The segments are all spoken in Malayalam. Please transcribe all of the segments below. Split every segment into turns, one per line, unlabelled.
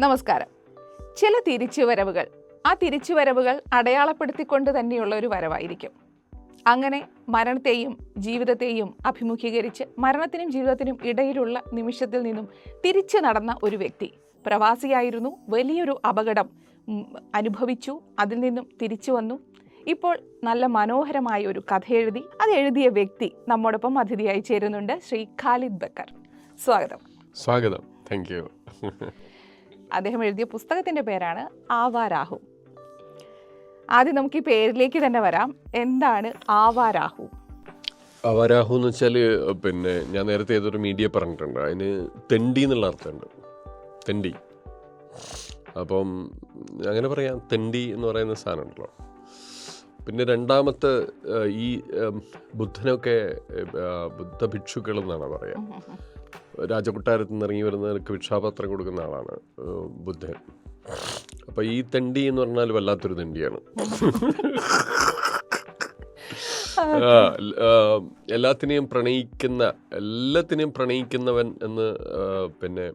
നമസ്കാരം. ചില തിരിച്ചുവരവുകൾ ആ തിരിച്ചുവരവുകൾ അടയാളപ്പെടുത്തിക്കൊണ്ട് തന്നെയുള്ള ഒരു വരവായിരിക്കും. അങ്ങനെ മരണത്തെയും ജീവിതത്തെയും അഭിമുഖീകരിച്ച് മരണത്തിനും ജീവിതത്തിനും ഇടയിലുള്ള നിമിഷത്തിൽ നിന്നും തിരിച്ചു നടന്ന ഒരു വ്യക്തി പ്രവാസിയായിരുന്നു വലിയൊരു അപകടം അനുഭവിച്ചു അതിൽ നിന്നും തിരിച്ചു വന്നു. ഇപ്പോൾ നല്ല മനോഹരമായ ഒരു കഥ എഴുതി അത് എഴുതിയ വ്യക്തി നമ്മോടൊപ്പം അതിഥിയായി ചേരുന്നുണ്ട് ശ്രീ ഖാലിദ് ബക്കർ. സ്വാഗതം.
സ്വാഗതം. Thank you.
അദ്ദേഹം എഴുതിയ പുസ്തകത്തിന്റെ പേരാണ് ആവാരാഹു ആദ്യം നമുക്ക് ഈ പേരിലേക്ക് തന്നെ വരാം. എന്താണ് ആവാരാഹു
ആവാരാഹു എന്ന് വെച്ചാൽ പിന്നെ ഞാൻ നേരത്തെ ഏതൊരു മീഡിയ പറഞ്ഞിട്ടുണ്ട്. അതിന് തെണ്ടി എന്നുള്ള അർത്ഥമുണ്ട്. തെണ്ടി. അപ്പം അങ്ങനെ പറയാം തെണ്ടി എന്ന് പറയുന്ന സാധനമുണ്ടല്ലോ. പിന്നെ രണ്ടാമത്തെ ഈ ബുദ്ധനൊക്കെ ബുദ്ധഭിക്ഷുക്കൾ എന്നാണ് പറയാം രാജകൊട്ടാരത്തിൽ നിന്ന് ഇറങ്ങി വരുന്നവർക്ക് ഭിക്ഷാപത്രം കൊടുക്കുന്ന ആളാണ് ബുദ്ധൻ. അപ്പോൾ ഈ തെണ്ടി എന്ന് പറഞ്ഞാൽ വല്ലാത്തൊരു തെണ്ടിയാണ്. എല്ലാത്തിനെയും പ്രണയിക്കുന്ന എല്ലാത്തിനെയും പ്രണയിക്കുന്നവൻ എന്ന് പിന്നെ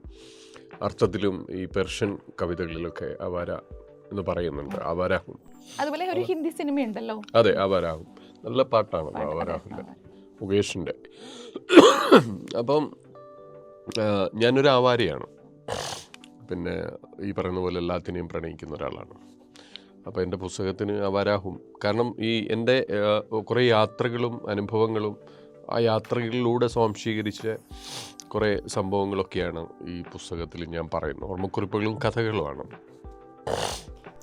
അർത്ഥത്തിലും ഈ പെർഷ്യൻ കവിതകളിലൊക്കെ അവാര എന്ന് പറയുന്നുണ്ട് അവാരാഹും
അതുപോലെ ഒരു ഹിന്ദി സിനിമ ഉണ്ടല്ലോ
അതെ അവാരാഹും നല്ല പാട്ടാണ് അവാരാഹുന്റെ മുകേഷിന്റെ. അപ്പം ഞാനൊരു ആവാരിയാണ്. പിന്നെ ഈ പറയുന്ന പോലെ എല്ലാത്തിനെയും പ്രണയിക്കുന്ന ഒരാളാണ്. അപ്പോൾ എന്റെ പുസ്തകത്തിന് അവാരാഹും കാരണം ഈ എന്റെ കുറേ യാത്രകളും അനുഭവങ്ങളും ആ യാത്രകളിലൂടെ സ്വാംശീകരിച്ച കുറേ സംഭവങ്ങളൊക്കെയാണ് ഈ പുസ്തകത്തിൽ ഞാൻ പറയുന്നത്. ഓർമ്മക്കുറിപ്പുകളും കഥകളുമാണ്.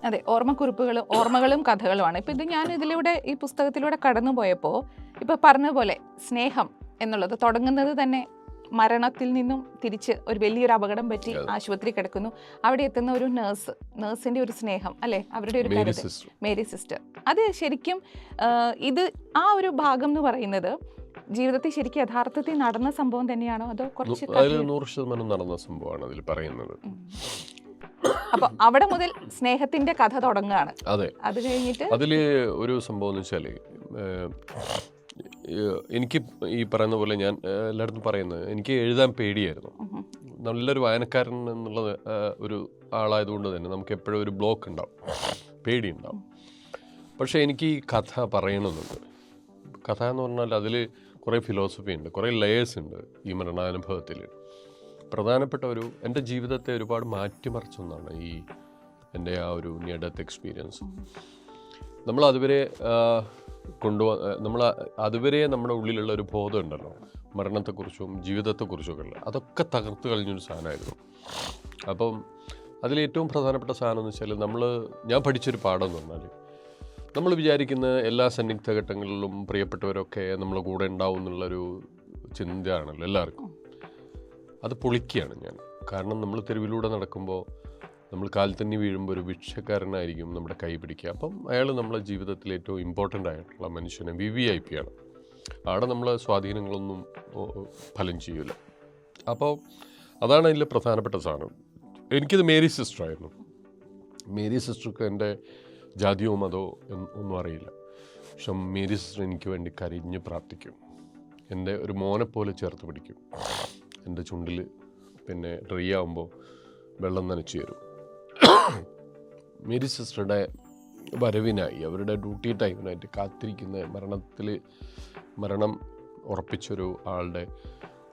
അതെ ഓർമ്മക്കുറിപ്പുകളും ഓർമ്മകളും കഥകളുമാണ്. ഇപ്പം ഇത് ഞാൻ ഇതിലൂടെ ഈ പുസ്തകത്തിലൂടെ കടന്നു പോയപ്പോൾ ഇപ്പോൾ പറഞ്ഞ പോലെ സ്നേഹം എന്നുള്ളത് തുടങ്ങുന്നത് തന്നെ മരണത്തിൽ നിന്നും തിരിച്ച് ഒരു വലിയൊരു അപകടം പറ്റി ആശുപത്രി കിടക്കുന്നു. അവിടെ എത്തുന്ന ഒരു നേഴ്സ് നേഴ്സിന്റെ ഒരു സ്നേഹം അല്ലെ? അവരുടെ ഒരു
മേരി
കരുതൽ.
സിസ്റ്റർ
മേരി സിസ്റ്റർ അത് ശരിക്കും ഇത് ആ ഒരു ഭാഗം എന്ന് പറയുന്നത് ജീവിതത്തിൽ ശരിക്കും യഥാർത്ഥത്തിൽ നടന്ന സംഭവം തന്നെയാണോ? അതോ കുറച്ച്
നൂറ് ശതമാനം നടന്ന സംഭവമാണ് അതിൽ പറയുന്നത്.
അപ്പൊ അവിടെ മുതൽ സ്നേഹത്തിന്റെ കഥ തുടങ്ങുകയാണ്.
അതെ.
അത് കഴിഞ്ഞിട്ട്?
അതിൽ ഒരു സംഭവം എന്ന് വെച്ചാൽ എനിക്ക് ഈ പറയുന്ന പോലെ ഞാൻ എല്ലായിടത്തും പറയുന്നത് എനിക്ക് എഴുതാൻ പേടിയായിരുന്നു. നല്ലൊരു വായനക്കാരൻ എന്നുള്ളത് ഒരു ആളായതുകൊണ്ട് തന്നെ നമുക്ക് എപ്പോഴും ഒരു ബ്ലോക്ക് ഉണ്ടാവും പേടി ഉണ്ടാവും പക്ഷേ എനിക്ക് ഈ കഥ പറയണമെന്നുണ്ട്. കഥ എന്ന് പറഞ്ഞാൽ അതിൽ കുറേ ഫിലോസഫി ഉണ്ട് കുറേ ലെയേഴ്സ് ഉണ്ട് ഈ മരണാനുഭവത്തിൽ. പ്രധാനപ്പെട്ട ഒരു എന്റെ ജീവിതത്തെ ഒരുപാട് മാറ്റിമറിച്ചൊന്നാണ് ഈ എന്റെ ആ ഒരു നിയർ ഡെത്ത് എക്സ്പീരിയൻസ് നമ്മൾ അതുവരെ കൊണ്ടുപോ നമ്മൾ അതുവരെ നമ്മുടെ ഉള്ളിലുള്ള ഒരു ബോധം ഉണ്ടല്ലോ മരണത്തെക്കുറിച്ചും ജീവിതത്തെക്കുറിച്ചും ഒക്കെ ഉള്ള അതൊക്കെ തകർത്ത് കഴിഞ്ഞൊരു സാധനമായിരുന്നു. അപ്പം അതിലേറ്റവും പ്രധാനപ്പെട്ട സാധനം എന്ന് വെച്ചാൽ നമ്മൾ ഞാൻ പഠിച്ചൊരു പാഠം എന്ന് പറഞ്ഞാൽ നമ്മൾ വിചാരിക്കുന്ന എല്ലാ സന്നിഗ്ധ ഘട്ടങ്ങളിലും പ്രിയപ്പെട്ടവരൊക്കെ നമ്മൾ കൂടെ ഉണ്ടാവും എന്നുള്ളൊരു ചിന്തയാണല്ലോ എല്ലാവർക്കും. അത് പൊളിക്കുകയാണ് ഞാൻ. കാരണം നമ്മൾ തെരുവിലൂടെ നടക്കുമ്പോൾ നമ്മൾ കാലിൽ തന്നെ വീഴുമ്പോൾ ഒരു ഭിക്ഷക്കാരനായിരിക്കും നമ്മുടെ കൈ പിടിക്കുക. അപ്പം അയാൾ നമ്മുടെ ജീവിതത്തിൽ ഏറ്റവും ഇമ്പോർട്ടന്റ് ആയിട്ടുള്ള മനുഷ്യനെ വി വി ഐ പി ആണ്. അവിടെ നമ്മൾ സ്വാധീനങ്ങളൊന്നും ഫലം ചെയ്യില്ല അപ്പോൾ അതാണ് അതിലെ പ്രധാനപ്പെട്ട സാധനം. എനിക്കിത് മേരി സിസ്റ്റർ ആയിരുന്നു. മേരി സിസ്റ്റർക്ക് എന്റെ ജാതിയോ മതോ ഒന്നും അറിയില്ല. പക്ഷെ മേരി സിസ്റ്റർ എനിക്ക് വേണ്ടി കരഞ്ഞ് പ്രാർത്ഥിക്കും. എന്റെ ഒരു മോനെ പോലെ ചേർത്ത് പിടിക്കും. എന്റെ ചുണ്ടിൽ പിന്നെ ഡ്രൈ ആകുമ്പോൾ വെള്ളം നനച്ചു തരും. മേരി സിസ്റ്ററുടെ വരവിനായി അവരുടെ ഡ്യൂട്ടി ടൈമിനായിട്ട് കാത്തിരിക്കുന്ന മരണത്തിൽ മരണം ഉറപ്പിച്ചൊരു ആളുടെ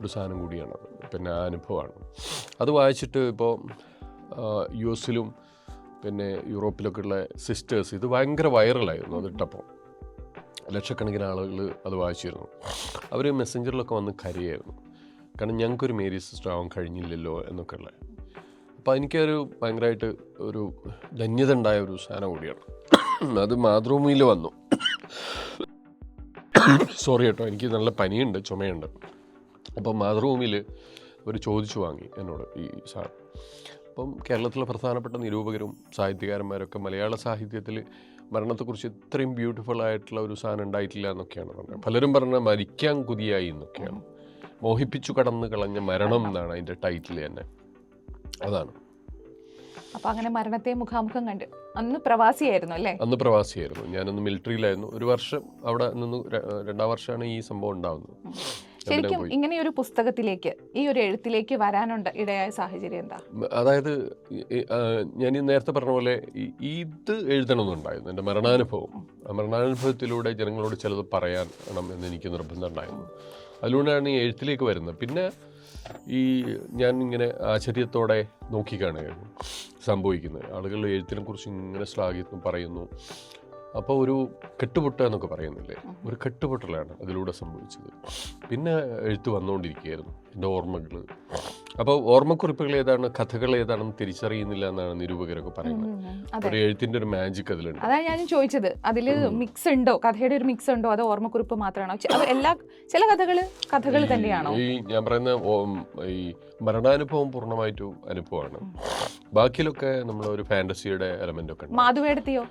ഒരു സാധനം കൂടിയാണ്. പിന്നെ ആ അനുഭവമാണ്. അത് വായിച്ചിട്ട് ഇപ്പോൾ യു എസിലും പിന്നെ യൂറോപ്പിലൊക്കെ ഉള്ള സിസ്റ്റേഴ്സ് ഇത് ഭയങ്കര വൈറലായിരുന്നു അതിട്ടപ്പോൾ ലക്ഷക്കണക്കിന് ആളുകൾ അത് വായിച്ചിരുന്നു. അവർ മെസ്സഞ്ചറിലൊക്കെ വന്ന് കരയായിരുന്നു. കാരണം ഞങ്ങൾക്കൊരു മേരി സിസ്റ്റർ ആവാൻ കഴിഞ്ഞില്ലല്ലോ എന്നൊക്കെ അപ്പോൾ എനിക്കൊരു ഭയങ്കരമായിട്ട് ഒരു ധന്യത ഉണ്ടായ ഒരു സാധനം കൂടിയാണ്. അത് മാതൃഭൂമിയിൽ വന്നു. സോറി കേട്ടോ എനിക്ക് നല്ല പനിയുണ്ട് ചുമയുണ്ട്. അപ്പം മാതൃഭൂമിയിൽ അവർ ചോദിച്ചു വാങ്ങി എന്നോട് ഈ സാധനം അപ്പം കേരളത്തിലെ പ്രധാനപ്പെട്ട നിരൂപകരും സാഹിത്യകാരന്മാരൊക്കെ മലയാള സാഹിത്യത്തിൽ മരണത്തെക്കുറിച്ച് ഇത്രയും ബ്യൂട്ടിഫുൾ ആയിട്ടുള്ള ഒരു സാധനം ഉണ്ടായിട്ടില്ല എന്നൊക്കെയാണ് പറഞ്ഞത്. പലരും പറഞ്ഞ മരിക്കാൻ കുതിയായി എന്നൊക്കെയാണ്. മോഹിപ്പിച്ചു കടന്നു കളഞ്ഞ മരണം എന്നാണ് അതിന്റെ ടൈറ്റിൽ തന്നെ. അതാണ്.
അപ്പൊ അങ്ങനെ മരണത്തെ മുഖാമുഖം കണ്ട്. അന്ന് പ്രവാസിയായിരുന്നു അല്ലേ?
അന്ന് പ്രവാസിയായിരുന്നു. ഞാനന്ന് മിലിറ്ററിയിലായിരുന്നു. ഒരു വർഷം അവിടെ നിന്ന് രണ്ടാം വർഷമാണ് ഈ സംഭവം ഉണ്ടാവുന്നത്.
ശരിക്കും ഇങ്ങനെ ഒരു പുസ്തകത്തിലേക്ക് ഈ ഒരു എഴുത്തിലേക്ക് വരാനുണ്ട് ഇടയായ സാഹചര്യം എന്താ?
അതായത് ഞാൻ ഈ നേരത്തെ പറഞ്ഞ പോലെ ഇത് എഴുതണമെന്നുണ്ടായിരുന്നു. എന്റെ മരണാനുഭവം. ആ മരണാനുഭവത്തിലൂടെ ജനങ്ങളോട് ചിലത് പറയാൻ എന്ന് എനിക്ക് നിർബന്ധം ഉണ്ടായിരുന്നു. അതിലൂടെയാണ് ഈ എഴുത്തിലേക്ക് വരുന്നത്. പിന്നെ ഈ ഞാൻ ഇങ്ങനെ ആശ്ചര്യത്തോടെ നോക്കിക്കാണുകയായിരുന്നു സംഭവിക്കുന്നത്. ആളുകൾ എഴുത്തിനെ കുറിച്ച് ഇങ്ങനെ ശ്ലാഘിക്കുന്നു പറയുന്നു. അപ്പോൾ ഒരു കെട്ടുപൊട്ട എന്നൊക്കെ പറയുന്നില്ലേ? ഒരു കെട്ടുപൊട്ടലാണ് അതിലൂടെ സംഭവിച്ചത്. പിന്നെ എഴുത്ത് വന്നുകൊണ്ടിരിക്കുകയായിരുന്നു. എന്റെ ഓർമ്മകൾ അപ്പോൾ ഓർമ്മക്കുറിപ്പുകൾ ഏതാണ്? കഥകൾ ഏതാണെന്ന് തിരിച്ചറിയുന്നില്ല എന്നാണ് നിരൂപകരൊക്കെ പറയുന്നത്. ഒരു എഴുത്തിന്റെ ഒരു മാജിക് അതിലുണ്ട്.
അതാണ് ഞാൻ ചോദിച്ചത്. അതിൽ മിക്സ് ഉണ്ടോ? കഥയുടെ ഒരു മിക്സ് ഉണ്ടോ? അതോ ഓർമ്മക്കുറിപ്പ് മാത്രമാണോ? അത് എല്ലാ ചില കഥകൾ കഥകൾ തന്നെയാണോ?
ഈ ഞാൻ പറയുന്ന ഈ മരണാനുഭവം പൂർണമായിട്ടും അനുഭവമാണ്. ബാക്കിയിലൊക്കെ നമ്മൾ ഒരു ഫാന്റസിയുടെ എലമെന്റ് ഒക്കെ
മാധുവേടത്തിയോ?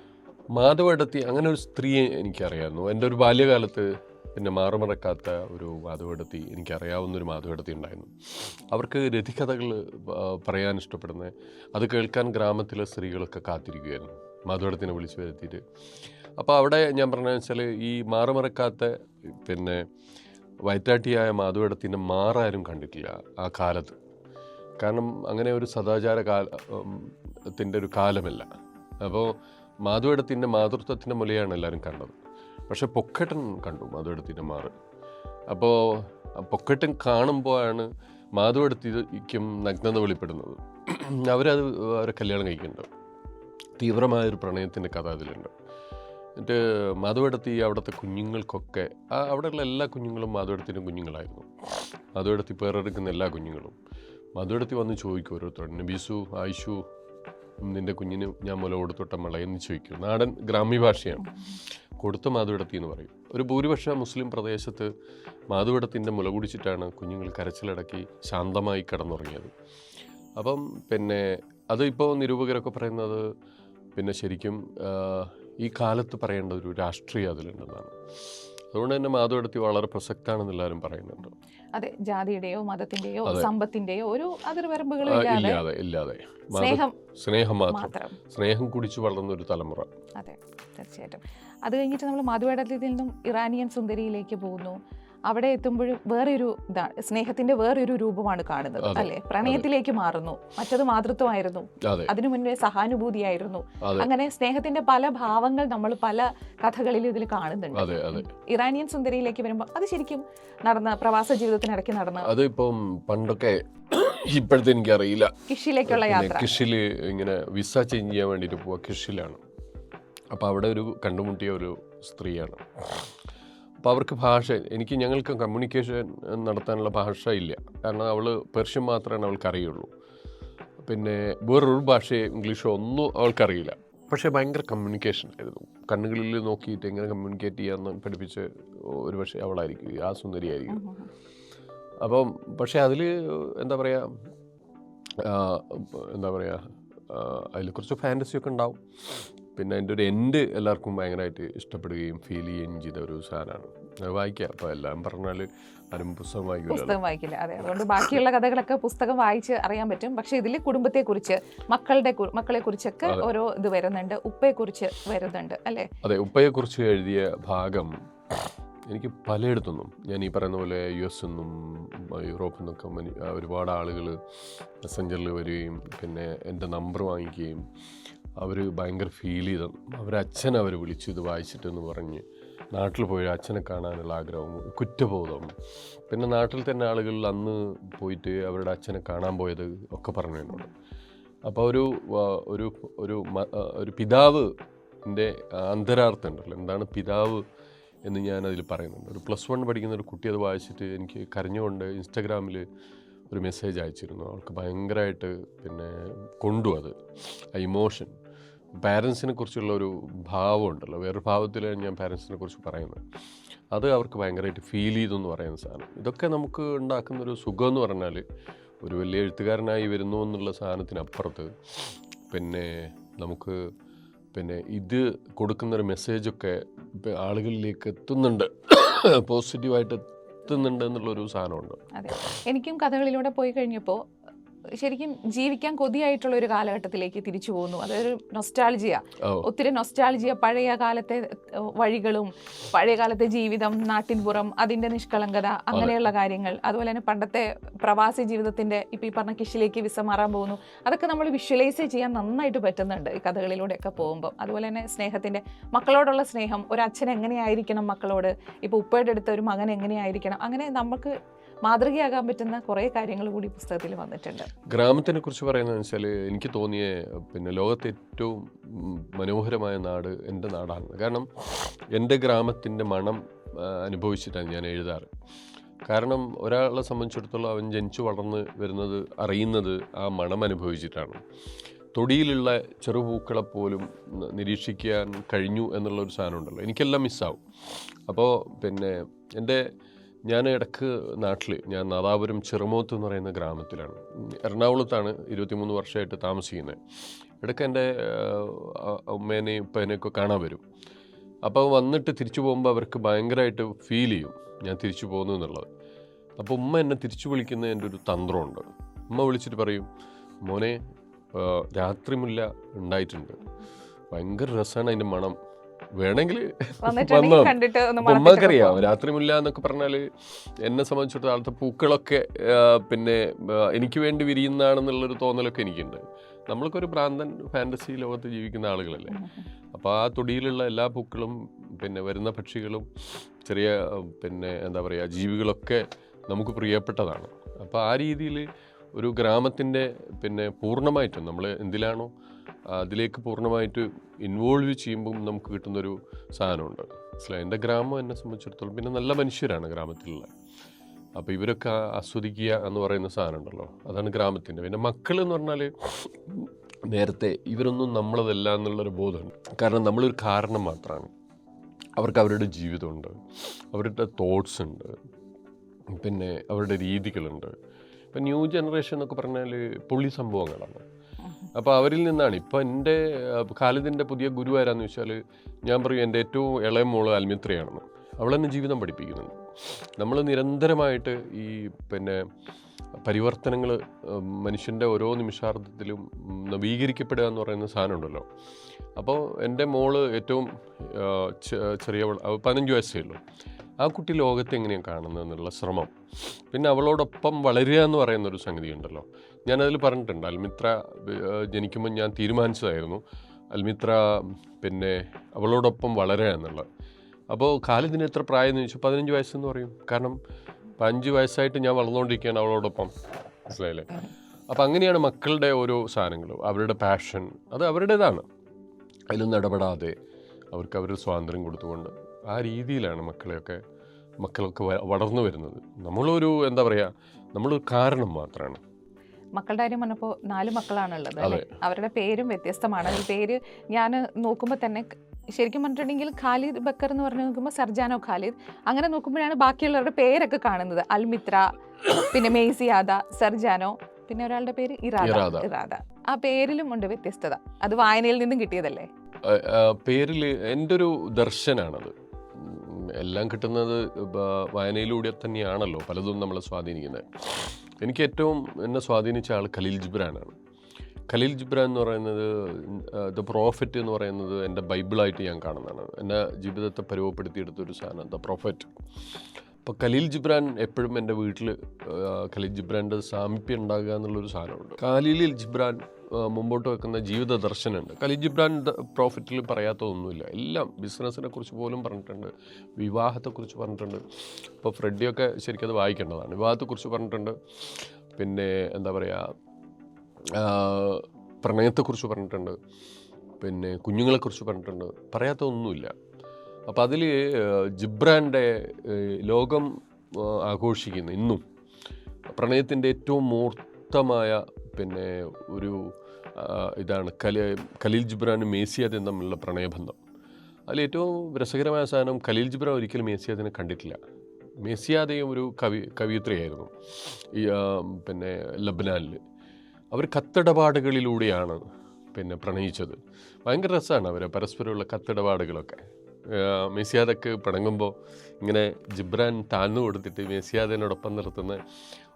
മാധവടത്തി അങ്ങനെ ഒരു സ്ത്രീയെ എനിക്കറിയാമായിരുന്നു. എന്റെ ഒരു ബാല്യകാലത്ത് പിന്നെ മാറുമറക്കാത്ത ഒരു മാധവടത്തി എനിക്കറിയാവുന്ന ഒരു മാധവടത്തി ഉണ്ടായിരുന്നു. അവർക്ക് രതികഥകൾ പറയാൻ ഇഷ്ടപ്പെടുന്നത് അത് കേൾക്കാൻ ഗ്രാമത്തിലെ സ്ത്രീകളൊക്കെ കാത്തിരിക്കുകയായിരുന്നു. മാധവടത്തിനെ വിളിച്ചു വരുത്തിയിട്ട്. അപ്പോൾ അവിടെ ഞാൻ പറഞ്ഞതെന്ന് വെച്ചാൽ ഈ മാറുമറക്കാത്ത പിന്നെ വയറ്റാട്ടിയായ മാധവടത്തിന്റെ മാറാരും കണ്ടിട്ടില്ല ആ കാലത്ത്. കാരണം അങ്ങനെ ഒരു സദാചാര കാല ത്തിന്റെ ഒരു കാലമല്ല. അപ്പോൾ മാധവടത്തിന്റെ മാതൃത്വത്തിന്റെ മുലയാണ് എല്ലാവരും കണ്ടത്. പക്ഷെ പൊക്കട്ടൻ കണ്ടു മാധുവേടത്തിന്റെ മാറ്. അപ്പോൾ പൊക്കട്ടൻ കാണുമ്പോഴാണ് മാധുവേടത്തിക്കും നഗ്നത വെളിപ്പെടുന്നത്. അവരത് അവരെ കല്യാണം കഴിക്കുന്നുണ്ട്. തീവ്രമായൊരു പ്രണയത്തിന്റെ കഥ അതിലുണ്ട്. എന്നിട്ട് മാധുവേടത്തി അവിടുത്തെ കുഞ്ഞുങ്ങൾക്കൊക്കെ അവിടെയുള്ള എല്ലാ കുഞ്ഞുങ്ങളും മാധുവേടത്തിന്റെ കുഞ്ഞുങ്ങളായിരുന്നു. മാധുവേടത്തി പേരെടുക്കുന്ന എല്ലാ കുഞ്ഞുങ്ങളും. മാധുവേടത്തി വന്ന് ചോദിക്കും ഓരോരുത്തരുടെ ബിസു ആയിഷു നിന്റെ കുഞ്ഞിന് ഞാൻ മുല കൊടുത്തൊട്ട എന്ന് ചോദിക്കും. നാടൻ ഗ്രാമ്യ ഭാഷയാണ്. കൊടുത്ത മാധുവിടത്തി എന്ന് പറയും. ഒരു ഭൂരിപക്ഷ മുസ്ലിം പ്രദേശത്ത് മാധുവിടത്തിന്റെ മുല കുടിച്ചിട്ടാണ് കുഞ്ഞുങ്ങൾ കരച്ചിലടക്കി ശാന്തമായി കിടന്നുറങ്ങിയത്. അപ്പം പിന്നെ അത് ഇപ്പോൾ നിരൂപകരൊക്കെ പറയുന്നത് പിന്നെ ശരിക്കും ഈ കാലത്ത് പറയേണ്ട ഒരു രാഷ്ട്രീയം അതിലുണ്ടെന്നാണ്. അതുകൊണ്ട് തന്നെ മാധുവിടത്തി വളരെ പ്രസക്താണെന്ന് എല്ലാവരും പറയുന്നുണ്ട്.
അതെ ജാതിയുടെയോ മതത്തിന്റെയോ. സമ്പത്തിന്റെയോ ഒരു അതിർവരമ്പുകളും
ആ,
ഇല്ലാതെ
ഇല്ലാതെ
സ്നേഹം
സ്നേഹം മാത്രം. സ്നേഹം കുടിച്ചു വളർന്ന ഒരു തലമുറ.
അതെ തീർച്ചയായിട്ടും. അത് കഴിഞ്ഞിട്ട് നമ്മൾ മാധുവേടത്തിൽ നിന്നും ഇറാനിയൻ സുന്ദരിയിലേക്ക് പോകുന്നു. അവിടെ എത്തുമ്പോഴും വേറൊരു ഇതാണ് സ്നേഹത്തിന്റെ വേറൊരു രൂപമാണ് കാണുന്നത് അല്ലെ? പ്രണയത്തിലേക്ക് മാറുന്നു മറ്റത് മാതൃത്വമായിരുന്നു അതിനു മുന്നേ സഹാനുഭൂതിയായിരുന്നു അങ്ങനെ സ്നേഹത്തിന്റെ പല ഭാവങ്ങൾ നമ്മൾ പല കഥകളിൽ ഇതിൽ കാണുന്നുണ്ട്. ഇറാനിയൻ സുന്ദരിയിലേക്ക് വരുമ്പോൾ അത് ശരിക്കും നടന്ന പ്രവാസ ജീവിതത്തിനിടയ്ക്ക് നടന്ന
അതിപ്പം പണ്ടൊക്കെ ഇപ്പോഴത്തെ എനിക്കറിയില്ല.
കിഷിലേക്കുള്ള യാത്ര.
കിഷിൽ ഇങ്ങനെ വിസ ചേഞ്ച് ചെയ്യാൻ വേണ്ടിയിട്ട് പോവുക കിഷിലാണ്. അപ്പോൾ അവിടെ ഒരു കണ്ടുമുട്ടിയ ഒരു സ്ത്രീയാണ്. അപ്പോൾ അവർക്ക് ഭാഷ എനിക്ക് ഞങ്ങൾക്ക് കമ്മ്യൂണിക്കേഷൻ നടത്താനുള്ള ഭാഷ ഇല്ല. കാരണം അവൾ പെർഷ്യൻ മാത്രമാണ് അവൾക്കറിയുള്ളൂ. പിന്നെ വേറൊരു ഭാഷയോ ഇംഗ്ലീഷോ ഒന്നും അവൾക്കറിയില്ല. പക്ഷേ ഭയങ്കര കമ്മ്യൂണിക്കേഷൻ ആയിരുന്നു. കണ്ണുകളിൽ നോക്കിയിട്ട് എങ്ങനെ കമ്മ്യൂണിക്കേറ്റ് ചെയ്യാമെന്ന് പഠിപ്പിച്ച് ഒരു പക്ഷേ അവളായിരിക്കും ആ സുന്ദരിയായിരിക്കും. അപ്പം പക്ഷേ അതിൽ എന്താ പറയുക എന്താ പറയുക അതിൽ കുറച്ച് ഫാന്റസിയൊക്കെ ഉണ്ടാവും. പിന്നെ അതിന്റെ ഒരു എൻഡ് എല്ലാവർക്കും ഭയങ്കരമായിട്ട് ഇഷ്ടപ്പെടുകയും ഫീൽ ചെയ്യുകയും ചെയ്ത ഒരു സാധനമാണ്. അത് വായിക്കുക അപ്പോൾ എല്ലാം പറഞ്ഞാൽ ആരും പുസ്തകം വായിക്കില്ല
പുസ്തകം വായിക്കില്ല. അതെ അതുകൊണ്ട് ബാക്കിയുള്ള കഥകളൊക്കെ പുസ്തകം വായിച്ച് അറിയാൻ പറ്റും. പക്ഷേ ഇതിൽ കുടുംബത്തെക്കുറിച്ച് മക്കളുടെ മക്കളെ കുറിച്ചൊക്കെ ഓരോ ഇത് വരുന്നുണ്ട്. ഉപ്പയെക്കുറിച്ച് വരുന്നുണ്ട് അല്ലേ?
അതെ ഉപ്പയെക്കുറിച്ച് എഴുതിയ ഭാഗം എനിക്ക് പലയിടത്തുനിന്നും ഞാൻ ഈ പറയുന്ന പോലെ യു എസ് നിന്നും യൂറോപ്പിൽ നിന്നൊക്കെ ഒരുപാട് ആളുകൾ മെസ്സഞ്ചറിൽ വരികയും പിന്നെ എന്റെ നമ്പർ വാങ്ങിക്കുകയും അവർ ഭയങ്കര ഫീൽ ചെയ്തു. അവരെ അച്ഛനെ അവർ വിളിച്ചു ഇത് വായിച്ചിട്ടെന്ന് പറഞ്ഞ് നാട്ടിൽ പോയി അച്ഛനെ കാണാനുള്ള ആഗ്രഹം കുറ്റബോധം പിന്നെ നാട്ടിൽ തന്നെ ആളുകൾ അന്ന് പോയിട്ട് അവരുടെ അച്ഛനെ കാണാൻ പോയത് ഒക്കെ പറഞ്ഞു എന്നോട്. അപ്പോൾ ഒരു ഒരു ഒരു ഒരു പിതാവ് എന്റെ അന്തരാർത്ഥം ഉണ്ടല്ലോ. എന്താണ് പിതാവ് എന്ന് ഞാൻ പറയുന്നുണ്ട്. ഒരു പ്ലസ് വൺ പഠിക്കുന്ന ഒരു കുട്ടി അത് വായിച്ചിട്ട് എനിക്ക് കരഞ്ഞുകൊണ്ട് ഇൻസ്റ്റാഗ്രാമിൽ ഒരു മെസ്സേജ് അയച്ചിരുന്നു. അവൾക്ക് ഭയങ്കരമായിട്ട് പിന്നെ കൊണ്ടു അത്. ആ ഇമോഷൻ പാരൻസിനെ കുറിച്ചുള്ള ഒരു ഭാവം ഉണ്ടല്ലോ. വേറൊരു ഭാവത്തിലാണ് ഞാൻ പാരൻസിനെ കുറിച്ച് പറയുന്നത്. അത് അവർക്ക് ഭയങ്കരമായിട്ട് ഫീൽ ചെയ്തു എന്ന് പറയുന്ന സാധനം. ഇതൊക്കെ നമുക്ക് ഉണ്ടാക്കുന്ന ഒരു സുഖം എന്ന് പറഞ്ഞാൽ ഒരു വലിയ എഴുത്തുകാരനായി വരുന്നു എന്നുള്ള സാധനത്തിനപ്പുറത്ത് പിന്നെ നമുക്ക് പിന്നെ ഇത് കൊടുക്കുന്നൊരു മെസ്സേജൊക്കെ ആളുകളിലേക്ക് എത്തുന്നുണ്ട്. പോസിറ്റീവായിട്ട് എത്തുന്നുണ്ട് എന്നുള്ളൊരു സാധനമുണ്ട്.
അതെ. എനിക്കും കഥകളിലൂടെ പോയി കഴിഞ്ഞപ്പോൾ ശരിക്കും ജീവിക്കാൻ കൊതിയായിട്ടുള്ള ഒരു കാലഘട്ടത്തിലേക്ക് തിരിച്ചു പോകുന്നു. അതൊരു നൊസ്റ്റാൾജിയ ഒത്തിരി നൊസ്റ്റാൾജിയ പഴയ കാലത്തെ വഴികളും പഴയ കാലത്തെ ജീവിതം നാട്ടിൻപുറം അതിന്റെ നിഷ്കളങ്കത അങ്ങനെയുള്ള കാര്യങ്ങൾ. അതുപോലെ തന്നെ പണ്ടത്തെ പ്രവാസി ജീവിതത്തിന്റെ ഇപ്പൊ ഈ പറഞ്ഞ കിഷിലേക്ക് വിസ മാറാൻ പോകുന്നു. അതൊക്കെ നമ്മൾ വിഷ്വലൈസ് ചെയ്യാൻ നന്നായിട്ട് പറ്റുന്നുണ്ട് ഈ കഥകളിലൂടെയൊക്കെ പോകുമ്പോൾ അതുപോലെ തന്നെ സ്നേഹത്തിന്റെ മക്കളോടുള്ള സ്നേഹം ഒരു അച്ഛൻ എങ്ങനെയായിരിക്കണം മക്കളോട്? ഇപ്പൊ ഉപ്പയുടെ അടുത്ത ഒരു മകൻ എങ്ങനെയായിരിക്കണം? അങ്ങനെ നമുക്ക് മാതൃകയാകാൻ പറ്റുന്ന കുറേ കാര്യങ്ങൾ കൂടി പുസ്തകത്തിൽ വന്നിട്ടുണ്ട്.
ഗ്രാമത്തിനെ കുറിച്ച് പറയുന്നത് വെച്ചാൽ എനിക്ക് തോന്നിയ പിന്നെ ലോകത്തെ ഏറ്റവും മനോഹരമായ നാട് എന്റെ നാടാണ്. കാരണം എന്റെ ഗ്രാമത്തിന്റെ മണം അനുഭവിച്ചിട്ടാണ് ഞാൻ എഴുതാറ്. കാരണം ഒരാളെ സംബന്ധിച്ചിടത്തോളം അവൻ ജനിച്ചു വളർന്ന് വരുന്നത് അറിയുന്നത് ആ മണം അനുഭവിച്ചിട്ടാണ്. തൊടിയിലുള്ള ചെറുപൂക്കളെപ്പോലും പോലും നിരീക്ഷിക്കാൻ കഴിഞ്ഞു എന്നുള്ളൊരു സാധനം ഉണ്ടല്ലോ എനിക്കെല്ലാം മിസ്സാവും. അപ്പോൾ പിന്നെ എന്റെ ഞാൻ ഇടയ്ക്ക് നാട്ടിൽ ഞാൻ നാദാപുരം ചെറുമോത്ത് എന്ന് പറയുന്ന ഗ്രാമത്തിലാണ്. എറണാകുളത്താണ് ഇരുപത്തിമൂന്ന് വർഷമായിട്ട് താമസിക്കുന്നത്. ഇടയ്ക്ക് എന്റെ അമ്മേനെയും ഉപ്പേനെയൊക്കെ കാണാൻ വരും. അപ്പോൾ വന്നിട്ട് തിരിച്ചു പോകുമ്പോൾ അവർക്ക് ഭയങ്കരമായിട്ട് ഫീൽ ചെയ്യും ഞാൻ തിരിച്ചു പോകുന്നു എന്നുള്ളത്. അപ്പോൾ ഉമ്മ എന്നെ തിരിച്ചു വിളിക്കുന്ന എന്റെ ഒരു തന്ത്രമുണ്ട്. ഉമ്മ വിളിച്ചിട്ട് പറയും മോനെ രാത്രിമുല്ല ഉണ്ടായിട്ടുണ്ട്. ഭയങ്കര രസമാണ് അതിന്റെ മണം. വേണമെങ്കിൽ നമ്മൾക്കറിയാം
രാത്രി
മുല്ല. എന്നൊക്കെ പറഞ്ഞാൽ എന്നെ സംബന്ധിച്ചിടത്തോളം പൂക്കളൊക്കെ പിന്നെ എനിക്ക് വേണ്ടി വിരിയുന്നതാണെന്നുള്ളൊരു തോന്നലൊക്കെ എനിക്കുണ്ട് നമ്മൾക്കൊരു ഭ്രാന്തൻ ഫാന്റസി ലോകത്ത് ജീവിക്കുന്ന ആളുകളല്ലേ. അപ്പോൾ ആ തൊടിയിലുള്ള എല്ലാ പൂക്കളും പിന്നെ വരുന്ന പക്ഷികളും ചെറിയ പിന്നെ എന്താ പറയുക ജീവികളൊക്കെ നമുക്ക് പ്രിയപ്പെട്ടതാണ് അപ്പോൾ ആ രീതിയിൽ ഒരു ഗ്രാമത്തിന്റെ പിന്നെ പൂർണമായിട്ടും നമ്മൾ എന്തിലാണോ അതിലേക്ക് പൂർണമായിട്ട് ഇൻവോൾവ് ചെയ്യുമ്പം നമുക്ക് കിട്ടുന്നൊരു സാധനമുണ്ട്. മനസ്സിലായി? എന്റെ ഗ്രാമം എന്നെ സംബന്ധിച്ചിടത്തോളം പിന്നെ നല്ല മനുഷ്യരാണ് ഗ്രാമത്തിലുള്ള. അപ്പോൾ ഇവരൊക്കെ ആസ്വദിക്കുക എന്ന് പറയുന്ന സാധനം ഉണ്ടല്ലോ അതാണ് ഗ്രാമത്തിന്റെ. പിന്നെ മക്കൾ എന്ന് പറഞ്ഞാൽ നേരത്തെ ഇവരൊന്നും നമ്മളതല്ല എന്നുള്ളൊരു ബോധമുണ്ട്. കാരണം നമ്മളൊരു കാരണം മാത്രമാണ്. അവർക്ക് അവരുടെ ജീവിതമുണ്ട്. അവരുടെ തോട്ട്സ് ഉണ്ട്. പിന്നെ അവരുടെ രീതികളുണ്ട്. ഇപ്പം ന്യൂ ജനറേഷൻ എന്നൊക്കെ പറഞ്ഞാൽ പുള്ളി സംഭവങ്ങളാണ്. അപ്പോൾ അവരിൽ നിന്നാണ്. ഇപ്പോൾ എന്റെ ഖാലിദിന്റെ പുതിയ ഗുരു ആരാന്ന് വെച്ചാൽ ഞാൻ പറയും എന്റെ ഏറ്റവും ഇളയ മോൾ അൽമിത്രയാണെന്ന്. അവളെന്നെ ജീവിതം പഠിപ്പിക്കുന്നുണ്ട്. നമ്മൾ നിരന്തരമായിട്ട് ഈ പിന്നെ പരിവർത്തനങ്ങൾ മനുഷ്യന്റെ ഓരോ നിമിഷാർത്ഥത്തിലും നവീകരിക്കപ്പെടുക എന്ന് പറയുന്ന സാധനമുണ്ടല്ലോ അപ്പോൾ എന്റെ മോൾ ഏറ്റവും ചെറിയ പതിനഞ്ച് വയസ്സേ ഉള്ളൂ. ആ കുട്ടി ലോകത്തെ എങ്ങനെയാണ് കാണുന്നത് എന്നുള്ള ശ്രമം. പിന്നെ അവളോടൊപ്പം വളരുക എന്ന് പറയുന്ന ഒരു സംഗതി ഉണ്ടല്ലോ ഞാനതിൽ പറഞ്ഞിട്ടുണ്ട് അൽമിത്ര ജനിക്കുമ്പോൾ ഞാൻ തീരുമാനിച്ചതായിരുന്നു. അൽമിത്ര പിന്നെ അവളോടൊപ്പം വളരുക എന്നുള്ളത്. അപ്പോൾ കാലിതിന് എത്ര പ്രായം എന്ന് ചോദിച്ചാൽ പതിനഞ്ച് വയസ്സെന്ന് പറയും. കാരണം അഞ്ച് വയസ്സായിട്ട് ഞാൻ വളർന്നുകൊണ്ടിരിക്കുകയാണ് അവളോടൊപ്പം. മനസ്സിലായില്ലേ? അപ്പം അങ്ങനെയാണ് മക്കളുടെ ഓരോ സാധനങ്ങൾ. അവരുടെ പാഷൻ അത് അവരുടേതാണ്. അതിലൊന്നും ഇടപെടാതെ അവർക്ക് അവർ സ്വാതന്ത്ര്യം കൊടുത്തുകൊണ്ട് ആ രീതിയിലാണ് മക്കളെയൊക്കെ മക്കളൊക്കെ വളർന്നു വരുന്നത്. നമ്മളൊരു എന്താ പറയുക നമ്മളൊരു കാരണം മാത്രമാണ്
മക്കളുടെ കാര്യം പറഞ്ഞപ്പോൾ നാല് മക്കളാണുള്ളത് അല്ലേ? അവരുടെ പേരും വ്യത്യസ്തമാണ്. പേര് ഞാൻ നോക്കുമ്പോൾ തന്നെ ശരിക്കും പറഞ്ഞിട്ടുണ്ടെങ്കിൽ ഖാലിദ് ബക്കർ എന്ന് പറഞ്ഞു നോക്കുമ്പോൾ സർജാനോ ഖാലിദ്. അങ്ങനെ നോക്കുമ്പോഴാണ് ബാക്കിയുള്ളവരുടെ പേരൊക്കെ കാണുന്നത്. അൽമിത്ര പിന്നെ മെയ്സിയാദ സർജാനോ പിന്നെ ഒരാളുടെ പേര് ഇറാദ.
ഇറാദ.
ആ പേരിലും ഉണ്ട് വ്യത്യസ്തത. അത് വായനയിൽ നിന്നും കിട്ടിയതല്ലേ?
പേരിൽ എന്റെ ഒരു ദർശനാണത്. എല്ലാം കിട്ടുന്നത് വായനയിലൂടെ തന്നെയാണല്ലോ പലതും നമ്മളെ സ്വാധീനിക്കുന്നത്. എനിക്ക് ഏറ്റവും എന്നെ സ്വാധീനിച്ച ആൾ ഖലീൽ ജിബ്രാനാണ്. ഖലീൽ ജിബ്രാൻ എന്ന് പറയുന്നത് ദ പ്രോഫറ്റ് എന്ന് പറയുന്നത് എന്റെ ബൈബിളായിട്ട് ഞാൻ കാണുന്നതാണ്. എന്റെ ജീവിതത്തെ പരുവപ്പെടുത്തിയെടുത്ത ഒരു സാധനം ദ പ്രോഫറ്റ്. അപ്പോൾ ഖലീൽ ജിബ്രാൻ എപ്പോഴും എന്റെ വീട്ടിൽ ഖലീൽ ജിബ്രാന്റെ സാമീപ്യം ഉണ്ടാകുക എന്നുള്ളൊരു സാധനമുണ്ട്. ഖലീൽ ജിബ്രാൻ മുമ്പോട്ട് വെക്കുന്ന ജീവിത ദർശനമുണ്ട്. കലിജി ബ്രാൻഡ് പ്രോഫിറ്റിൽ പറയാത്തതൊന്നുമില്ല. എല്ലാം ബിസിനസ്സിനെ കുറിച്ച് പോലും പറഞ്ഞിട്ടുണ്ട്. വിവാഹത്തെക്കുറിച്ച് പറഞ്ഞിട്ടുണ്ട്. ഇപ്പോൾ ഫ്രെഡിയൊക്കെ ശരിക്കും അത് വായിക്കേണ്ടതാണ്. വിവാഹത്തെക്കുറിച്ച് പറഞ്ഞിട്ടുണ്ട്. പിന്നെ എന്താ പറയുക പ്രണയത്തെക്കുറിച്ച് പറഞ്ഞിട്ടുണ്ട്. പിന്നെ കുഞ്ഞുങ്ങളെക്കുറിച്ച് പറഞ്ഞിട്ടുണ്ട്. പറയാത്തൊന്നുമില്ല അപ്പം അതിൽ ജിബ്രാന്റെ ലോകം ആഘോഷിക്കുന്നു ഇന്നും. പ്രണയത്തിന്റെ ഏറ്റവും മൂർത്തമായ പിന്നെ ഒരു ഇതാണ് കലി ഖലീൽ ജിബ്രാനും മേസിയാദും തമ്മിലുള്ള പ്രണയബന്ധം. അതിൽ ഏറ്റവും രസകരമായ സാധനം ഖലീൽ ജിബ്രാൻ ഒരിക്കലും മേസിയാദിനെ കണ്ടിട്ടില്ല. മേസിയാദയും ഒരു കവി കവിയത്രിയായിരുന്നു. ഈ പിന്നെ ലബ്നാനിൽ. അവർ കത്തിടപാടുകളിലൂടെയാണ് പിന്നെ പ്രണയിച്ചത്. ഭയങ്കര രസമാണ് അവർ പരസ്പരമുള്ള കത്തിടപാടുകളൊക്കെ. മെസ്സിയാദക്ക് പിണങ്ങുമ്പോൾ ഇങ്ങനെ ജിബ്രാൻ താന്നു കൊടുത്തിട്ട് മെസ്സിയാദിനോടൊപ്പം നിർത്തുന്ന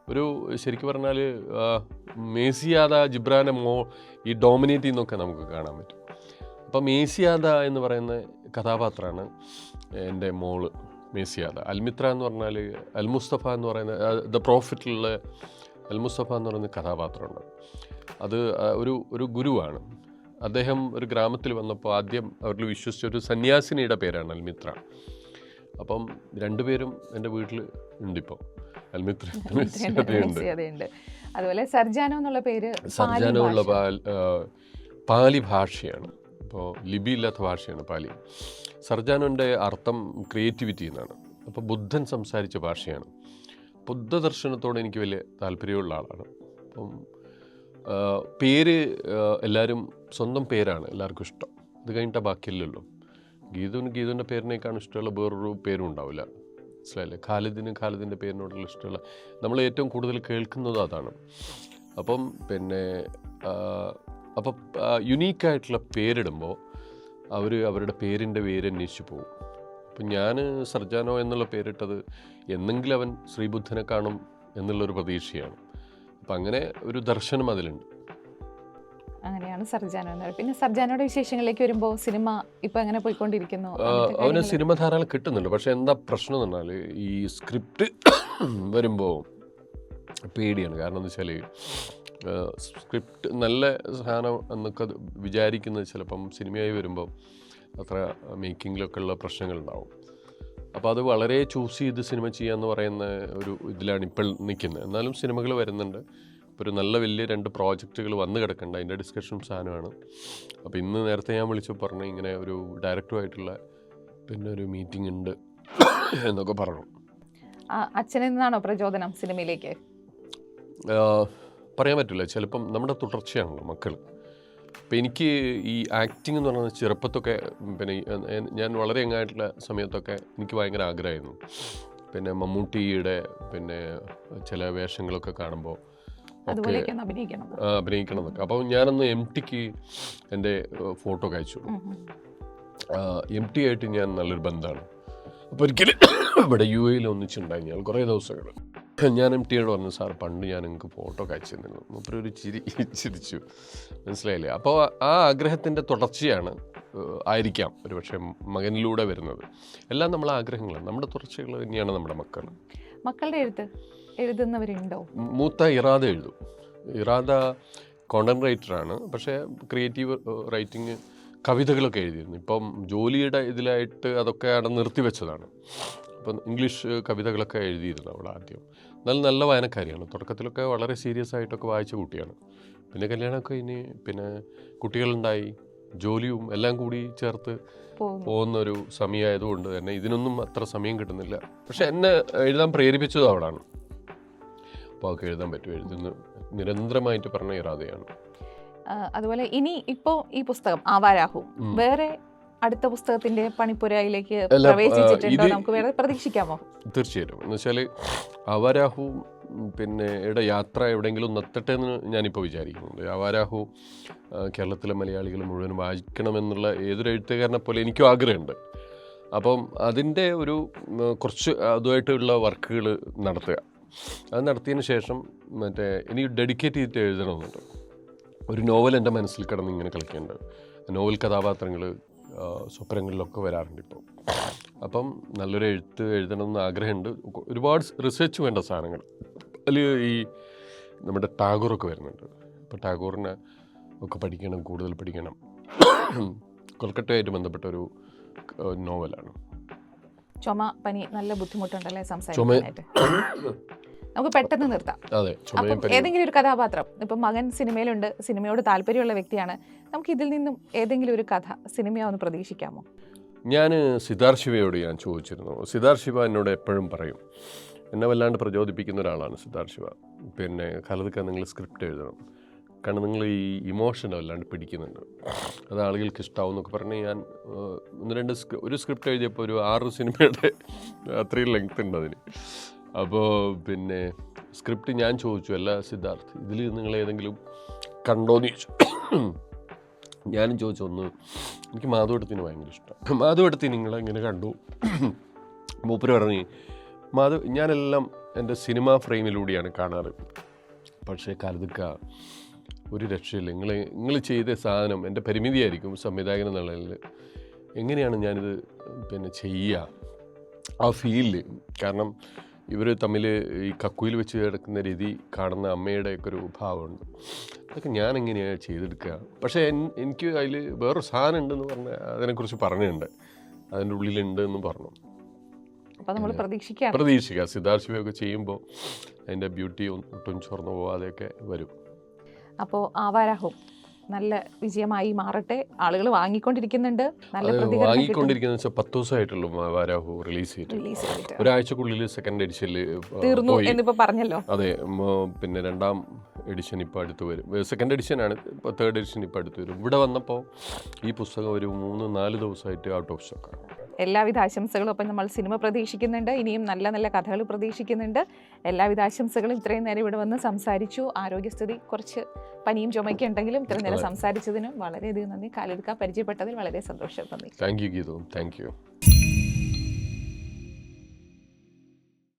ഒരു ശരിക്കും പറഞ്ഞാൽ മേസിയാദ ജിബ്രാനെ മോ ഈ ഡോമിനേറ്റ് ചെയ്യുന്നൊക്കെ നമുക്ക് കാണാൻ പറ്റും. അപ്പം മേസിയാദ എന്ന് പറയുന്ന കഥാപാത്രമാണ് എന്റെ മോൾ മേസിയാദ. അൽമിത്ര എന്ന് പറഞ്ഞാൽ അൽ മുസ്തഫ എന്ന് പറയുന്ന ദ പ്രോഫിറ്റിലുള്ള അൽ മുസ്തഫ എന്ന് പറയുന്ന കഥാപാത്രമുണ്ട് അത് ഒരു ഒരു ഗുരുവാണ്. അദ്ദേഹം ഒരു ഗ്രാമത്തിൽ വന്നപ്പോൾ ആദ്യം അവരിൽ വിശ്വസിച്ച ഒരു സന്യാസിനിയുടെ പേരാണ് അൽമിത്ര. അപ്പം രണ്ടുപേരും എന്റെ വീട്ടിൽ ഉണ്ട്
അതുപോലെ സർജാനോ എന്നുള്ള പേര്
സർജാനോ ഉള്ള. പാലി ഭാഷയാണ്. അപ്പോൾ ലിപി ഇല്ലാത്ത ഭാഷയാണ് പാലി. സർജാനോന്റെ അർത്ഥം ക്രിയേറ്റിവിറ്റി എന്നാണ്. അപ്പോൾ ബുദ്ധൻ സംസാരിച്ച ഭാഷയാണ്. ബുദ്ധ ദർശനത്തോട് എനിക്ക് വലിയ താല്പര്യമുള്ള ആളാണ്. അപ്പം പേര് എല്ലാവരും സ്വന്തം പേരാണ് എല്ലാവർക്കും ഇഷ്ടം. അത് കഴിഞ്ഞിട്ട് ബാക്കിയല്ലല്ലോ ഗീതുവിന് ഗീതുവിന്റെ പേരിനേക്കാണ് ഇഷ്ടമുള്ള വേറൊരു പേരും ഉണ്ടാവില്ല. മനസ്സിലായില്ലേ? ഖാലിദിന് ഖാലിദിന്റെ പേരിനോടുള്ള ഇഷ്ടമുള്ള നമ്മൾ ഏറ്റവും കൂടുതൽ കേൾക്കുന്നത് അതാണ്. അപ്പം പിന്നെ അപ്പം യുണീക്കായിട്ടുള്ള പേരിടുമ്പോൾ അവർ അവരുടെ പേരിന്റെ പേര് അന്വേഷിച്ച് പോകും അപ്പം ഞാൻ സർജാനോ എന്നുള്ള പേരിട്ടത് എന്നെങ്കിലും അവൻ ശ്രീബുദ്ധനെ കാണും എന്നുള്ളൊരു പ്രതീക്ഷയാണ്. അപ്പം അങ്ങനെ ഒരു ദർശനം അതിലുണ്ട്.
അങ്ങനെയാണ് സർജാനോ എന്ന്. പിന്നെ സർജാനോയുടെ വിശേഷങ്ങളിലേക്ക് വരുമ്പോൾ സിനിമ ഇപ്പൊ അങ്ങനെ പോയിക്കൊണ്ടിരിക്കുന്നു?
അവന് സിനിമ ധാരാളം കിട്ടുന്നുണ്ട്. പക്ഷെ എന്താ പ്രശ്നം എന്ന് പറഞ്ഞാൽ ഈ സ്ക്രിപ്റ്റ് വരുമ്പോൾ പേടിയാണ്. കാരണം എന്താ വെച്ചാൽ സ്ക്രിപ്റ്റ് നല്ല സാധനം എന്നൊക്കെ വിചാരിക്കുന്നത് ചിലപ്പം സിനിമയായി വരുമ്പോൾ അത്ര മേക്കിങ്ങിലൊക്കെ ഉള്ള പ്രശ്നങ്ങളുണ്ടാവും. അപ്പോൾ അത് വളരെ ചൂസ് ചെയ്ത് സിനിമ ചെയ്യാന്ന് പറയുന്ന ഒരു ഇതിലാണ് ഇപ്പോൾ നിൽക്കുന്നത്. എന്നാലും സിനിമകൾ വരുന്നുണ്ട്. ഇപ്പോൾ ഒരു നല്ല വലിയ രണ്ട് പ്രോജക്റ്റുകൾ വന്ന് കിടക്കേണ്ട. അതിന്റെ ഡിസ്കഷൻ സാധനമാണ്. അപ്പോൾ ഇന്ന് നേരത്തെ ഞാൻ വിളിച്ചു പറഞ്ഞു ഇങ്ങനെ ഒരു ഡയറക്ടറുമായിട്ടുള്ള പിന്നെ ഒരു മീറ്റിംഗ് ഉണ്ട് എന്നൊക്കെ പറഞ്ഞു.
അച്ഛനിൽ നിന്നാണോ പ്രചോദനം സിനിമയിലേക്ക്?
പറയാൻ പറ്റില്ല. ചിലപ്പം നമ്മുടെ തുടർച്ചയാണല്ലോ മക്കൾ അപ്പം എനിക്ക് ഈ ആക്ടിങ് എന്ന് പറയുന്നത് ചെറുപ്പത്തൊക്കെ പിന്നെ ഞാൻ വളരെ യങ്ങായിട്ടുള്ള സമയത്തൊക്കെ എനിക്ക് ഭയങ്കര ആഗ്രഹമായിരുന്നു. പിന്നെ മമ്മൂട്ടിയുടെ പിന്നെ ചില വേഷങ്ങളൊക്കെ കാണുമ്പോൾ
അഭിനയിക്കണം
അഭിനയിക്കണം എന്നൊക്കെ അപ്പോൾ ഞാനന്ന് എം ടിക്ക് എന്റെ ഫോട്ടോ അയച്ചു. എം ടി ആയിട്ട് ഞാൻ നല്ലൊരു ബന്ധമാണ്. അപ്പോൾ ഒരിക്കലും ഇവിടെ യു എയിൽ ഒന്നിച്ചുണ്ടായി ഞാൻ കുറേ ദിവസങ്ങൾ. ഞാൻ എം ടിയോട് പറഞ്ഞു സാർ പണ്ട് ഞാൻ നിങ്ങൾക്ക് ഫോട്ടോ അയച്ചു തന്നിരുന്നു. മൂപ്പര് ഒരു ചിരി ചിരിച്ചു. മനസ്സിലായില്ലേ? അപ്പോൾ ആ ആഗ്രഹത്തിന്റെ തുടർച്ചയാണ് ആയിരിക്കാം ഒരു പക്ഷേ മകനിലൂടെ വരുന്നത്. എല്ലാം നമ്മളെ ആഗ്രഹങ്ങളാണ്. നമ്മുടെ തുടർച്ചകൾ തന്നെയാണ് നമ്മുടെ മക്കൾ.
മക്കളുടെ എഴുത്ത്? എഴുതുന്നവരുണ്ടോ?
മൂത്ത ഇറാദ എഴുതും. ഇറാദ കോണ്ടന്റ് ആണ് പക്ഷേ ക്രിയേറ്റീവ് റൈറ്റിംഗ് കവിതകളൊക്കെ എഴുതിയിരുന്നു. ഇപ്പം ജോലിയുടെ ഇതിലായിട്ട് അതൊക്കെ അവിടെ നിർത്തിവെച്ചതാണ്. അപ്പം ഇംഗ്ലീഷ് കവിതകളൊക്കെ എഴുതിയിരുന്നു അവൾ ആദ്യം. നല്ല നല്ല വായനക്കാരിയാണ്. തുടക്കത്തിലൊക്കെ വളരെ സീരിയസ് ആയിട്ടൊക്കെ വായിച്ച കുട്ടിയാണ്. പിന്നെ കല്യാണമൊക്കെ ഇനി പിന്നെ കുട്ടികളുണ്ടായി. ജോലിയും എല്ലാം കൂടി ചേർത്ത്
പോകുന്നു.
പോകുന്ന ഒരു സമയമായതുകൊണ്ട് തന്നെ ഇതിനൊന്നും അത്ര സമയം കിട്ടുന്നില്ല. പക്ഷെ എന്നെ എഴുതാൻ പ്രേരിപ്പിച്ചത് അവളാണ്. അവൾക്ക് എഴുതാൻ പറ്റും എഴുതുന്ന നിരന്തരമായിട്ട് പറഞ്ഞ
ഇറാദയാണ്. അതുപോലെ ഇനി ഇപ്പോ ഈ പുസ്തകം ആവാരാഹു. വേറെ അടുത്ത പുസ്തകത്തിന്റെ പണിപ്പുരയിലേക്ക് പ്രവേശിച്ചിട്ടുണ്ടോ? നമുക്ക് വേറെ പ്രതീക്ഷിക്കാമോ?
തീർച്ചയായിട്ടും. എന്ന് വെച്ചാൽ അവരാഹു പിന്നെ ഇവിടെ യാത്ര എവിടെയെങ്കിലും നിർത്തട്ടെ എന്ന് ഞാനിപ്പോൾ വിചാരിക്കുന്നുണ്ട്. ആവാരാഹു കേരളത്തിലെ മലയാളികൾ മുഴുവൻ വായിക്കണമെന്നുള്ള ഏതൊരു എഴുത്തുകാരനെ പോലെ എനിക്കും ആഗ്രഹമുണ്ട്. അപ്പം അതിന്റെ ഒരു കുറച്ച് അതുമായിട്ടുള്ള വർക്കുകൾ നടത്തുക. അത് നടത്തിയതിന് ശേഷം മറ്റേ എനിക്ക് ഡെഡിക്കേറ്റ് ചെയ്തിട്ട് എഴുതണമെന്നുണ്ട് ഒരു നോവൽ എന്റെ മനസ്സിൽ കിടന്ന് ഇങ്ങനെ കളിക്കേണ്ടത്. നോവൽ കഥാപാത്രങ്ങൾ സ്വപ്നങ്ങളിലൊക്കെ വരാറുണ്ട് ഇപ്പോൾ. അപ്പം നല്ലൊരു എഴുത്ത് എഴുതണമെന്ന് ആഗ്രഹമുണ്ട്. ഒരുപാട് റിസർച്ച് വേണ്ട സാധനങ്ങൾ. അതിൽ ഈ നമ്മുടെ ടാഗോറൊക്കെ വരുന്നുണ്ട്. അപ്പോൾ ടാഗോറിനെ ഒക്കെ പഠിക്കണം കൂടുതൽ പഠിക്കണം. കൊൽക്കട്ടയായിട്ട് ബന്ധപ്പെട്ട ഒരു നോവലാണ്.
ചുമ പനി നല്ല ബുദ്ധിമുട്ടുണ്ടല്ലേ സംസാരിക്കാനായിട്ട്? നമുക്ക് പെട്ടെന്ന് നിർത്താം. അപ്പം ഏതെങ്കിലും ഒരു കഥാപാത്രം ഇപ്പം മകൻ സിനിമയിലുണ്ട് സിനിമയോട് താല്പര്യമുള്ള വ്യക്തിയാണ് നമുക്ക് ഇതിൽ നിന്നും ഏതെങ്കിലും ഒരു കഥ സിനിമയാവുന്ന പ്രതീക്ഷിക്കാമോ?
ഞാൻ ശിവയോട് ഞാൻ ചോദിച്ചിരുന്നു. സിദ്ധാർത്ഥ് ശിവ എന്നോട് എപ്പോഴും പറയും എന്നെ വല്ലാണ്ട് പ്രചോദിപ്പിക്കുന്ന ഒരാളാണ് സിദ്ധാർത്ഥ് ശിവ പിന്നെ കലതൊക്കെ നിങ്ങൾ സ്ക്രിപ്റ്റ് എഴുതണം. കാരണം നിങ്ങൾ ഈ ഇമോഷൻ അല്ലാണ്ട് പിടിക്കുന്നുണ്ട്? അത് ആളുകൾക്ക് ഇഷ്ടമാവും എന്നൊക്കെ പറഞ്ഞ് ഞാൻ ഒന്ന് രണ്ട് ഒരു സ്ക്രിപ്റ്റ് എഴുതിയപ്പോൾ ഒരു ആറ് സിനിമയുടെ അത്രയും ലെങ്ത് ഉണ്ട് അതിന്. അപ്പോൾ പിന്നെ സ്ക്രിപ്റ്റ് ഞാൻ ചോദിച്ചു അല്ല സിദ്ധാർത്ഥ് ഇതിൽ നിങ്ങൾ ഏതെങ്കിലും കണ്ടോന്ന് ചോദിച്ചു. ഞാനും ചോദിച്ചു ഒന്ന് എനിക്ക് മാധവടത്തിന് ഭയങ്കര ഇഷ്ടം. മാധവടത്തിന് നിങ്ങളെങ്ങനെ കണ്ടു. മൂപ്പര് പറഞ്ഞു മാധവ് ഞാനെല്ലാം എന്റെ സിനിമാ ഫ്രെയിമിലൂടെയാണ് കാണാറ്. പക്ഷേ കരുതുക്ക ഒരു രക്ഷയില്ല. നിങ്ങൾ നിങ്ങൾ ചെയ്ത സാധനം എന്റെ പരിമിതിയായിരിക്കും സംവിധായകൻ എന്നുള്ളതിൽ എങ്ങനെയാണ് ഞാനിത് പിന്നെ ചെയ്യുക ആ ഫീലിൽ കാരണം ഇവർ തമ്മിൽ ഈ കക്കുയിൽ വെച്ച് കിടക്കുന്ന രീതി കാണുന്ന അമ്മയുടെയൊക്കെ ഒരു ഭാവമുണ്ട്. അതൊക്കെ ഞാൻ എങ്ങനെയാണ് ചെയ്തെടുക്കുക പക്ഷേ എൻ- എനിക്ക് അതിൽ വേറൊരു സാധനം ഉണ്ടെന്ന് പറഞ്ഞ അതിനെക്കുറിച്ച് പറഞ്ഞിട്ടുണ്ട്. അതിന്റെ ഉള്ളിലുണ്ട് എന്ന് പറഞ്ഞു
അപ്പോൾ നമ്മൾ പ്രതീക്ഷിക്കാം.
പ്രതീക്ഷിക്കുക സിദ്ധാർത്ഥ ശിവയൊക്കെ ചെയ്യുമ്പോൾ അതിന്റെ ബ്യൂട്ടി ഒട്ടും ചോർന്നു പോവാതെയൊക്കെ വരും.
അപ്പോൾ ആവാരാഹവും നല്ല വിജയമായി മാറട്ടെ. ആളുകൾ വാങ്ങിക്കൊണ്ടിരിക്കുന്നുണ്ട്. നല്ല.
വാങ്ങിക്കൊണ്ടിരിക്കുന്ന പത്ത് ദിവസമായിട്ടുള്ളൂ വാരാഹു റിലീസ് ചെയ്തിട്ട്. ഒരാഴ്ചക്കുള്ളിൽ സെക്കൻഡ് എഡിഷനിൽ
തീർന്നു എന്നിപ്പോ പറഞ്ഞല്ലോ.
അതെ പിന്നെ രണ്ടാം എഡിഷൻ ഇപ്പോൾ അടുത്ത് വരും. സെക്കൻഡ് എഡിഷനാണ് ഇപ്പോൾ തേർഡ് എഡിഷൻ ഇപ്പോൾ അടുത്ത് വരും. ഇവിടെ വന്നപ്പോൾ ഈ പുസ്തകം ഒരു മൂന്ന് നാല് ദിവസമായിട്ട് ഔട്ട് ഓഫ് സ്റ്റോക്കാണ്
എല്ലാവിധ ആശംസകളും ഒപ്പം നമ്മൾ സിനിമ പ്രതീക്ഷിക്കുന്നുണ്ട്. ഇനിയും നല്ല നല്ല കഥകൾ പ്രതീക്ഷിക്കുന്നുണ്ട്. എല്ലാവിധ ആശംസകളും ഇത്രയും നേരം ഇവിടെ വന്ന് സംസാരിച്ചു. ആരോഗ്യസ്ഥിതി കുറച്ച് പനിയും ചുമയൊക്കെ ഉണ്ടെങ്കിലും ഇത്രയും നേരം. സംസാരിച്ചതിനും വളരെയധികം നന്ദി. കാലെടുക്കാൻ പരിചയപ്പെട്ടതിൽ വളരെ സന്തോഷം. നന്ദി.
Thank you Geethu thank you